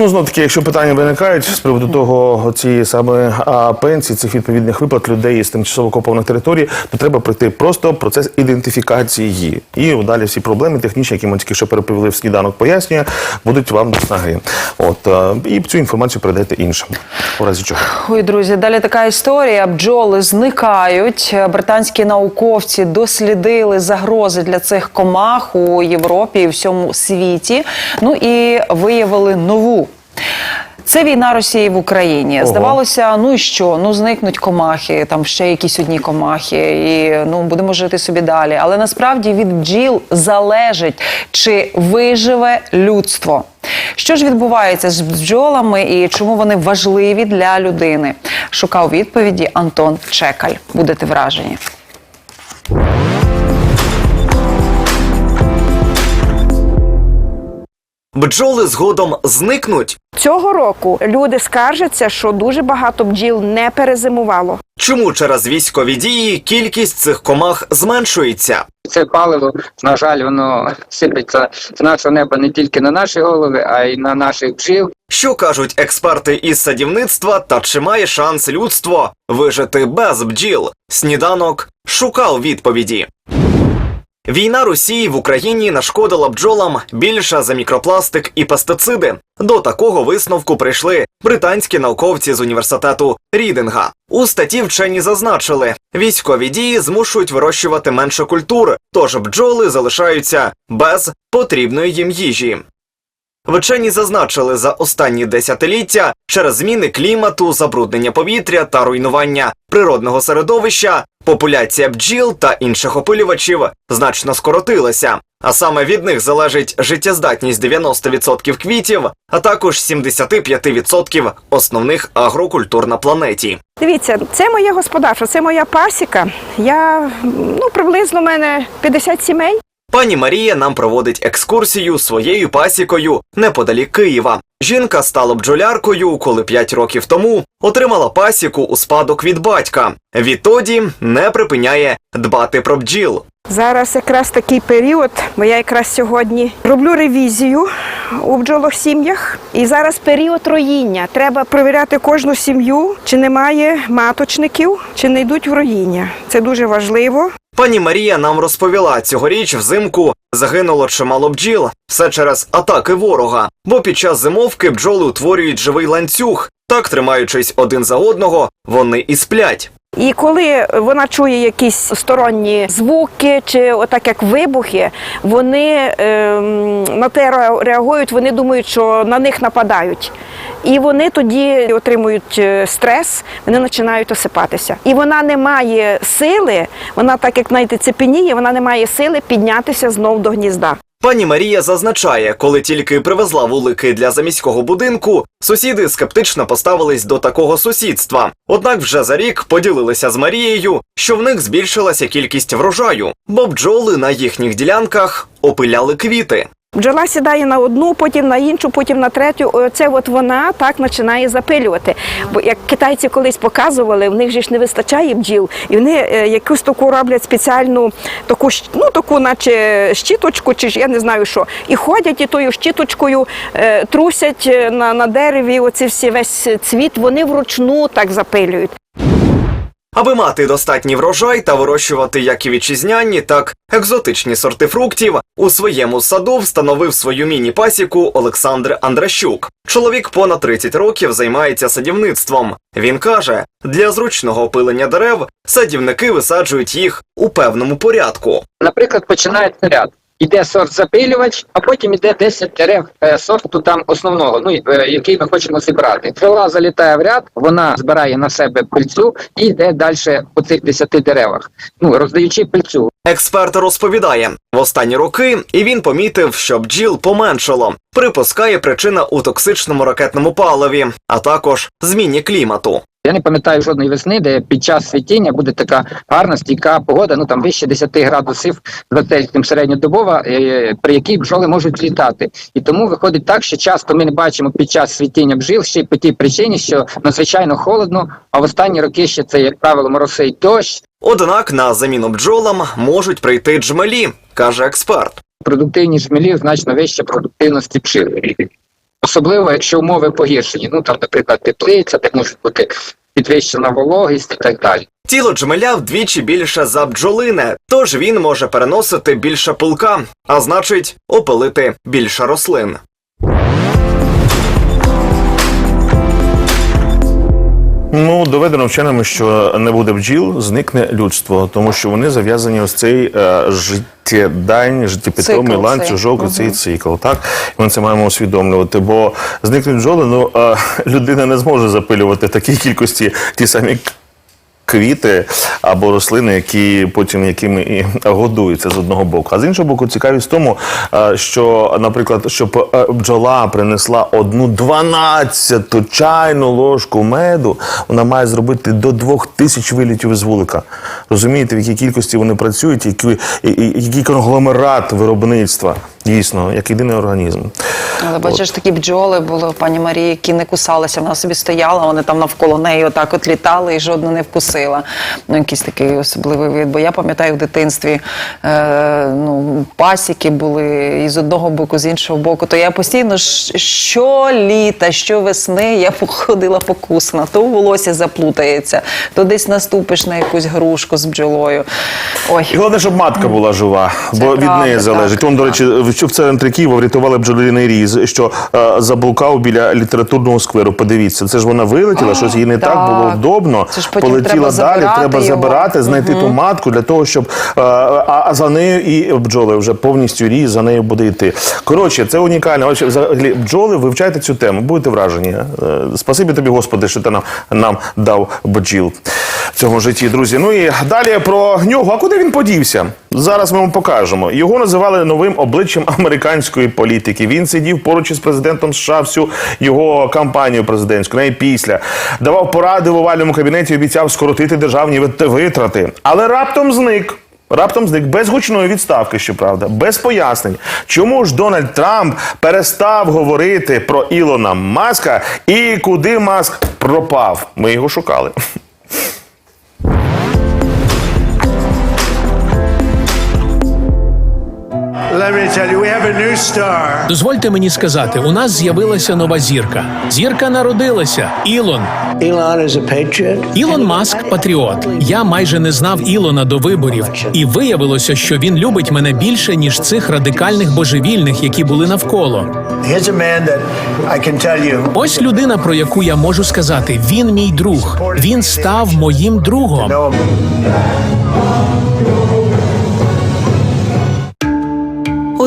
Ну, знов таки, якщо питання виникають з приводу того, цієї саме пенсії, цих відповідних виплат людей з тимчасово окупованих територій, то треба пройти просто процес ідентифікації. І далі всі проблеми технічні, які ми тільки що переповіли в сніданок, пояснює, будуть вам до снаги. От е, і цю інформацію передайте іншим. У разі чого. Ой, друзі, далі така історія. Бджоли зникають. Британські науковці дослідили загрози для цих комах у Європі і всьому світі. Ну і виявили нову. Це війна Росії в Україні. Ого. Здавалося, ну і що? Ну зникнуть комахи, там ще якісь одні комахи, і ну будемо жити собі далі. Але насправді від бджіл залежить, чи виживе людство. Що ж відбувається з бджолами і чому вони важливі для людини? Шукав відповіді Антон Чекаль. Будете вражені. Бджоли згодом зникнуть. Цього року люди скаржаться, що дуже багато бджіл не перезимувало. Чому через військові дії кількість цих комах зменшується? Це паливо, на жаль, воно сипеться з нашого неба не тільки на наші голови, а й на наших бджіл. Що кажуть експерти із садівництва, та чи має шанс людство вижити без бджіл? Сніданок шукав відповіді. Війна Росії в Україні нашкодила бджолам більше за мікропластик і пестициди. До такого висновку прийшли британські науковці з університету Рідинга. У статті вчені зазначили, військові дії змушують вирощувати менше культур, тож бджоли залишаються без потрібної їм їжі. Вчені зазначили, за останні десятиліття через зміни клімату, забруднення повітря та руйнування природного середовища популяція бджіл та інших опилювачів значно скоротилася. А саме від них залежить життєздатність 90% квітів, а також 75% основних агрокультур на планеті. Дивіться, це моє господарство, це моя пасіка. Я ну приблизно в мене 50 сімей. Пані Марія нам проводить екскурсію своєю пасікою неподалік Києва. Жінка стала бджоляркою, коли 5 років тому отримала пасіку у спадок від батька. Відтоді не припиняє дбати про бджіл. Зараз якраз такий період, бо я якраз сьогодні роблю ревізію у бджолох сім'ях. І зараз період роїння. Треба перевіряти кожну сім'ю, чи немає маточників, чи не йдуть в роїння. Це дуже важливо. Пані Марія нам розповіла, цьогоріч взимку загинуло чимало бджіл. Все через атаки ворога. Бо під час зимовки бджоли утворюють живий ланцюг. Так, тримаючись один за одного, вони і сплять. І коли вона чує якісь сторонні звуки, чи отак як вибухи, вони ем, на те реагують, вони думають, що на них нападають. І вони тоді отримують е, стрес, вони починають осипатися. І вона не має сили, вона так як знаєте, цепеніє, вона не має сили піднятися знов до гнізда. Пані Марія зазначає, коли тільки привезла вулики для заміського будинку, сусіди скептично поставились до такого сусідства. Однак вже за рік поділилися з Марією, що в них збільшилася кількість врожаю, бо бджоли на їхніх ділянках опиляли квіти. Бджола сідає на одну, потім на іншу, потім на третю. Оце от вона так починає запилювати. Бо як китайці колись показували, в них же ж не вистачає бджіл, і вони е, якусь таку роблять спеціальну таку ну таку, наче щіточку, чи ж я не знаю що. І ходять і тою щіточкою е, трусять е, на, на дереві. Оці всі весь цвіт. Вони вручну так запилюють. Аби мати достатній врожай та вирощувати як і вітчизняні, так екзотичні сорти фруктів, у своєму саду встановив свою міні-пасіку Олександр Андращук. Чоловік понад 30 років займається садівництвом. Він каже, для зручного опилення дерев садівники висаджують їх у певному порядку. Наприклад, починається ряд. Іде сорт запилювач, а потім іде 10 дерев е, сорту там основного, ну е, який ми хочемо зібрати. Бджола залітає в ряд, вона збирає на себе пильцю і йде далі по цих 10 деревах, ну роздаючи пильцю. Експерт розповідає, в останні роки і він помітив, що бджіл поменшало. Припускає причина у токсичному ракетному паливі, а також зміні клімату. Я не пам'ятаю жодної весни, де під час світіння буде така гарна стійка погода, ну там вище 10 градусів за Цельсієм середньодобова, е, при якій бджоли можуть літати. І тому виходить так, що часто ми не бачимо під час світіння бджіл ще й по тій причині, що надзвичайно холодно, а в останні роки ще це, як правило, мороси й дощ. Однак на заміну бджолам можуть прийти джмелі, каже експерт. Продуктивність жмелів значно вища продуктивності пшил. особливо якщо умови погіршені. Ну там, наприклад, теплиця, де може бути підвищена вологість і так далі. Тіло джмеля вдвічі більше за бджолине, тож він може переносити більше пилка, а значить, опилити більше рослин. Ну, доведено вченими, що не буде бджіл, зникне людство, тому що вони зав'язані ось цей е, життєдань, життєпідомий Цикл цей. Угу. цей цикл. Так і ми це маємо усвідомлювати. Бо зникнуть бджоли, ну е, людина не зможе запилювати такій кількості ті самі. Квіти або рослини, які потім якими і годуються з одного боку. А з іншого боку, цікавість в тому, е, що, наприклад, щоб е, бджола принесла одну дванадцяту чайну ложку меду, вона має зробити до двох тисяч вилітів із вулика. Розумієте, в якій кількості вони працюють, і- який конгломерат виробництва. Дійсно, як єдиний організм. Але бачиш, такі бджоли були у пані Марії, які не кусалися. Вона собі стояла, вони там навколо неї отак от літали і жодну не вкусила. Ну, якийсь такий особливий вид. Бо я пам'ятаю в дитинстві е, ну, пасіки були і з одного боку, з іншого боку. То я постійно ж- щоліта, щовесни я ходила покусана. То в волосі заплутається, то десь наступиш на якусь грушку з бджолою. Ой. І головне, щоб матка була жива, бо від неї залежить. так, Он, до речі, в в центрі Києва врятували бджолиний різ, що е, заблукав біля літературного скверу. Подивіться, це ж вона вилетіла, щось їй не так, так. було вдобно. Це ж потім полетіла треба далі. забирати Треба його. забирати, знайти ту матку для того, щоб е, а, а за нею і бджоли вже повністю різ за нею буде йти. Коротше, це унікально. Ось взагалі бджоли вивчайте цю тему. Будете вражені. Е, Спасибі тобі, Господи, що ти нам, нам дав бджіл в цьому житті, друзі. Ну і далі про нього. А куди він подівся? Зараз ми вам покажемо. Його називали новим обличчям американської політики. Він сидів поруч із президентом США всю його кампанію президентську, навіть після давав поради в овальному кабінеті, обіцяв скоротити державні витрати, але раптом зник. Раптом зник без гучної відставки, щоправда, без пояснень, чому ж Дональд Трамп перестав говорити про Ілона Маска і куди Маск пропав. Ми його шукали. Дозвольте мені сказати, у нас з'явилася нова зірка. Зірка народилася. Ілон. Elon is a patriot. Ілон Маск патріот. Я майже не знав Ілона до виборів, і виявилося, що він любить мене більше ніж цих радикальних божевільних, які були навколо. Here's a man that I can tell you Ось людина, про яку я можу сказати, він мій друг. Він став моїм другом.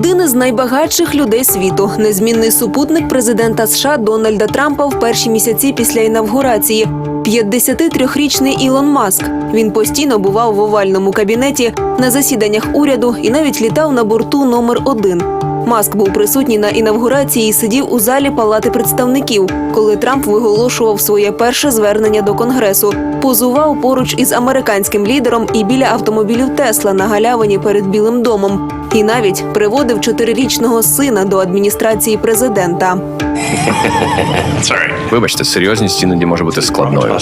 Один із найбагатших людей світу, незмінний супутник президента США Дональда Трампа в перші місяці після інавгурації. 53-річний Ілон Маск. Він постійно бував в овальному кабінеті на засіданнях уряду і навіть літав на борту номер один. Маск був присутній на інавгурації і сидів у залі Палати представників, коли Трамп виголошував своє перше звернення до конгресу. Позував поруч із американським лідером і біля автомобілів Тесла на галявині перед Білим домом. І навіть приводив чотирирічного сина до адміністрації президента. Вибачте, серйозність іноді може бути складною.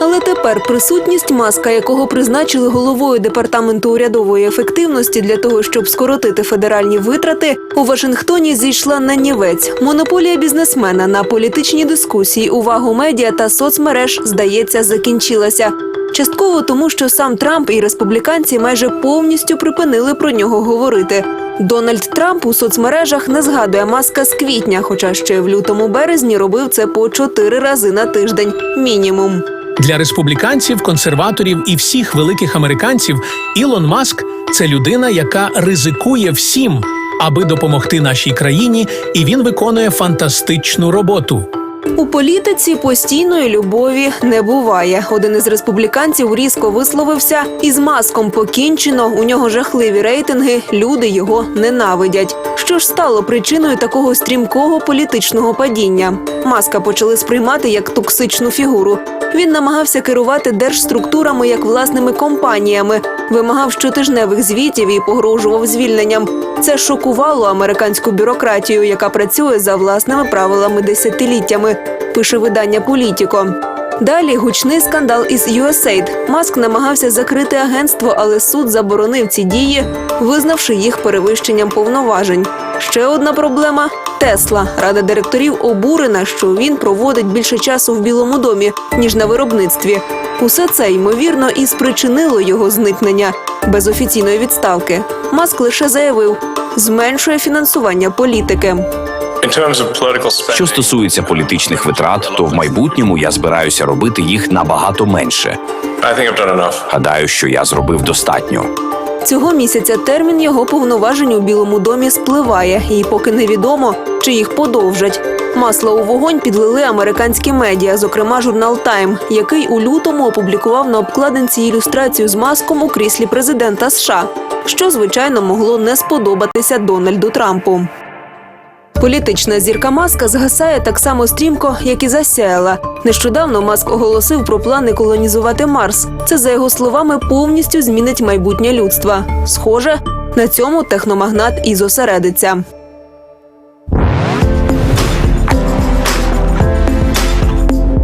Але тепер присутність маска, якого призначили головою департаменту урядової ефективності для того, щоб скоротити федеральні витрати, у Вашингтоні зійшла на нівець. Монополія бізнесмена на політичні дискусії, увагу медіа та соцмереж здається закінчилася. Частково тому, що сам Трамп і республіканці майже повністю припинили про нього говорити. Дональд Трамп у соцмережах не згадує маска з квітня, хоча ще в лютому березні робив це по чотири рази на тиждень, мінімум. Для республіканців, консерваторів і всіх великих американців Ілон Маск це людина, яка ризикує всім, аби допомогти нашій країні, і він виконує фантастичну роботу. У політиці постійної любові не буває. Один із республіканців різко висловився із маском покінчено. У нього жахливі рейтинги. Люди його ненавидять. Що ж стало причиною такого стрімкого політичного падіння? Маска почали сприймати як токсичну фігуру. Він намагався керувати держструктурами як власними компаніями, вимагав щотижневих звітів і погрожував звільненням. Це шокувало американську бюрократію, яка працює за власними правилами десятиліттями. Пише видання Політіко. Далі гучний скандал із USAID. Маск намагався закрити агентство, але суд заборонив ці дії, визнавши їх перевищенням повноважень. Ще одна проблема Тесла рада директорів обурена, що він проводить більше часу в Білому домі ніж на виробництві. Усе це ймовірно і спричинило його зникнення без офіційної відставки. Маск лише заявив, зменшує фінансування політики. Що стосується політичних витрат, то в майбутньому я збираюся робити їх набагато менше. Гадаю, що я зробив достатньо. Цього місяця термін його повноважень у Білому домі спливає, і поки невідомо, чи їх подовжать. Масло у вогонь підлили американські медіа, зокрема журнал Тайм, який у лютому опублікував на обкладинці ілюстрацію з маском у кріслі президента США, що звичайно могло не сподобатися Дональду Трампу. Політична зірка Маска згасає так само стрімко, як і засяяла. Нещодавно Маск оголосив про плани колонізувати Марс. Це, за його словами, повністю змінить майбутнє людства. Схоже, на цьому техномагнат і зосередиться.